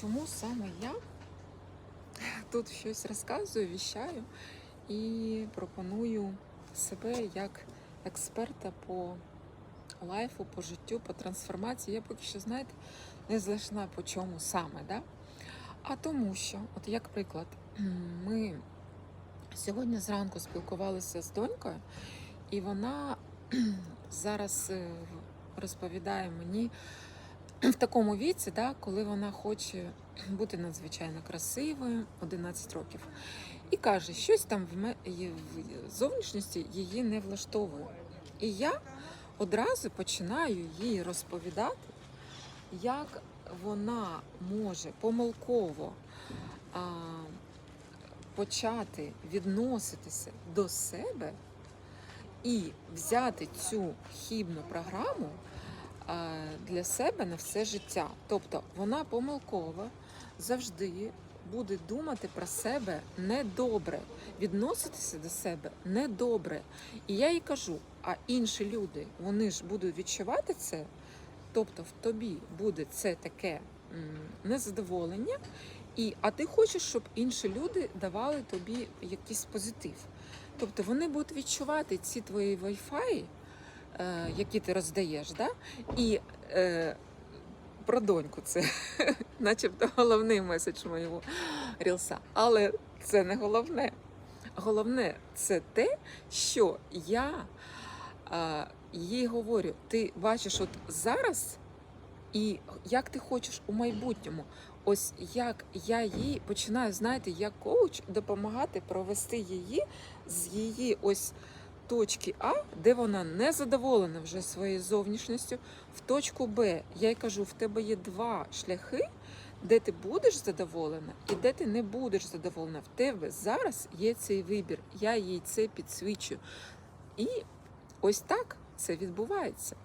чому саме я тут щось розказую, віщаю і пропоную себе як експерта по лайфу, по життю, по трансформації. Я поки що, знаєте, не знайшла по чому саме. Да? А тому що, от як приклад, ми сьогодні зранку спілкувалися з донькою, і вона зараз е, розповідає мені в такому віці, да, коли вона хоче бути надзвичайно красивою, 11 років, і каже, щось там в зовнішності її не влаштовує. І я одразу починаю їй розповідати, як вона може помилково а, почати відноситися до себе і взяти цю хібну програму для себе на все життя. Тобто вона помилково завжди буде думати про себе недобре, відноситися до себе недобре. І я їй кажу: а інші люди вони ж будуть відчувати це. Тобто в тобі буде це таке незадоволення, і, а ти хочеш, щоб інші люди давали тобі якийсь позитив. Тобто вони будуть відчувати ці твої е, які ти роздаєш, да? і е, про доньку це начебто головний меседж моєго рілса. Але це не головне. Головне це те, що я е, їй говорю: ти бачиш, от зараз, і як ти хочеш у майбутньому. Ось як я їй починаю, знаєте, як коуч допомагати провести її з її ось точки А, де вона не задоволена вже своєю зовнішністю, в точку Б. Я й кажу, в тебе є два шляхи, де ти будеш задоволена і де ти не будеш задоволена. В тебе зараз є цей вибір. Я їй це підсвічую. І ось так це відбувається.